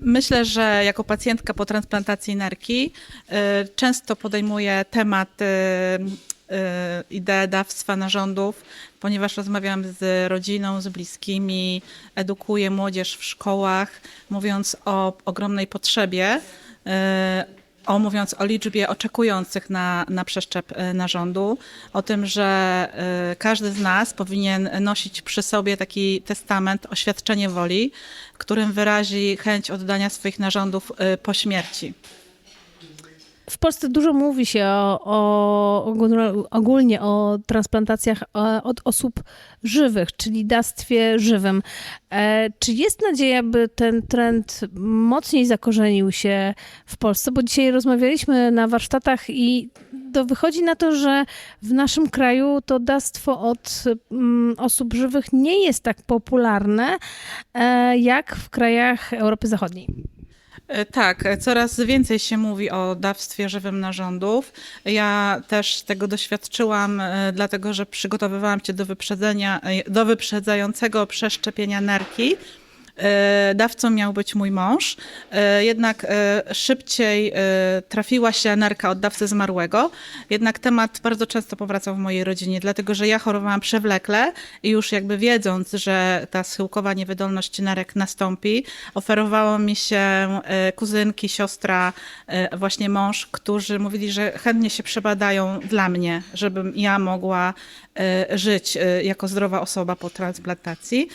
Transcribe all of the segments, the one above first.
Myślę, że jako pacjentka po transplantacji nerki y, często podejmuję temat y, y, ideę dawstwa narządów, ponieważ rozmawiam z rodziną, z bliskimi, edukuję młodzież w szkołach, mówiąc o ogromnej potrzebie. O mówiąc o liczbie oczekujących na, na przeszczep y, narządu, o tym, że y, każdy z nas powinien nosić przy sobie taki testament, oświadczenie woli, którym wyrazi chęć oddania swoich narządów y, po śmierci. W Polsce dużo mówi się o, o ogólnie o transplantacjach e, od osób żywych, czyli dawstwie żywym. E, Czy jest nadzieja, by ten trend mocniej zakorzenił się w Polsce? Bo dzisiaj rozmawialiśmy na warsztatach i to wychodzi na to, że w naszym kraju to dawstwo od mm, osób żywych nie jest tak popularne e, jak w krajach Europy Zachodniej. E, Tak, coraz więcej się mówi o dawstwie żywym narządów. Ja też tego doświadczyłam, e, dlatego że przygotowywałam się do wyprzedzenia, e, do wyprzedzającego przeszczepienia nerki. E, Dawcą miał być mój mąż, e, jednak e, szybciej trafiła się nerka od dawcy zmarłego. Jednak temat bardzo często powracał w mojej rodzinie, dlatego że ja chorowałam przewlekle i już jakby wiedząc, że ta schyłkowa niewydolność nerek nastąpi, oferowało mi się kuzynki, siostra, właśnie mąż, którzy mówili, że chętnie się przebadają dla mnie, żebym ja mogła żyć jako zdrowa osoba po transplantacji.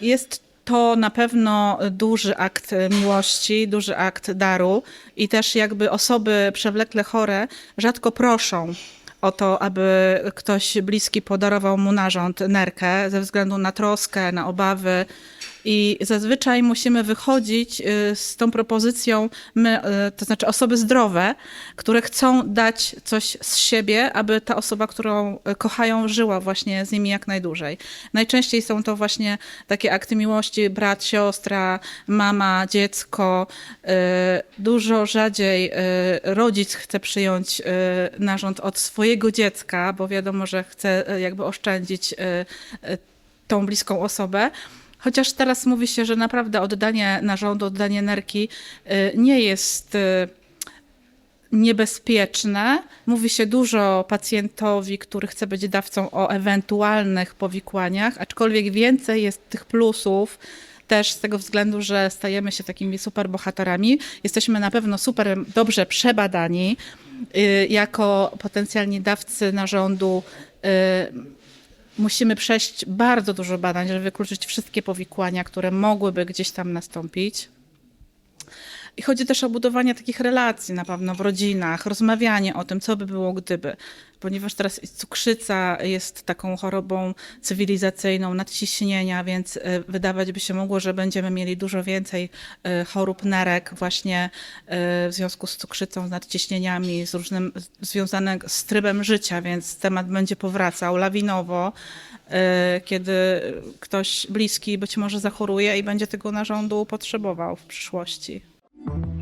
Jest to na pewno duży akt miłości, duży akt daru i też jakby osoby przewlekle chore rzadko proszą o to, aby ktoś bliski podarował mu narząd, nerkę, ze względu na troskę, na obawy. I zazwyczaj musimy wychodzić y, z tą propozycją, my, y, to znaczy osoby zdrowe, które chcą dać coś z siebie, aby ta osoba, którą y, kochają, żyła właśnie z nimi jak najdłużej. Najczęściej są to właśnie takie akty miłości, brat, siostra, mama, dziecko. Dużo rzadziej rodzic chce przyjąć narząd od swojego dziecka, bo wiadomo, że chce jakby oszczędzić tą bliską osobę. Chociaż teraz mówi się, że naprawdę oddanie narządu, oddanie nerki y, nie jest y, niebezpieczne. Mówi się dużo pacjentowi, który chce być dawcą o ewentualnych powikłaniach, aczkolwiek więcej jest tych plusów. Też z tego względu, że stajemy się takimi superbohaterami. Jesteśmy na pewno super dobrze przebadani y, jako potencjalni dawcy narządu. Musimy przejść bardzo dużo badań, żeby wykluczyć wszystkie powikłania, które mogłyby gdzieś tam nastąpić. I chodzi też o budowanie takich relacji na pewno w rodzinach, rozmawianie o tym, co by było gdyby. Ponieważ teraz cukrzyca jest taką chorobą cywilizacyjną, nadciśnienia, więc y, wydawać by się mogło, że będziemy mieli dużo więcej y, chorób nerek właśnie y, w związku z cukrzycą, z nadciśnieniami, z różnym związanym z trybem życia, więc temat będzie powracał lawinowo, kiedy ktoś bliski być może zachoruje i będzie tego narządu potrzebował w przyszłości. Thank you.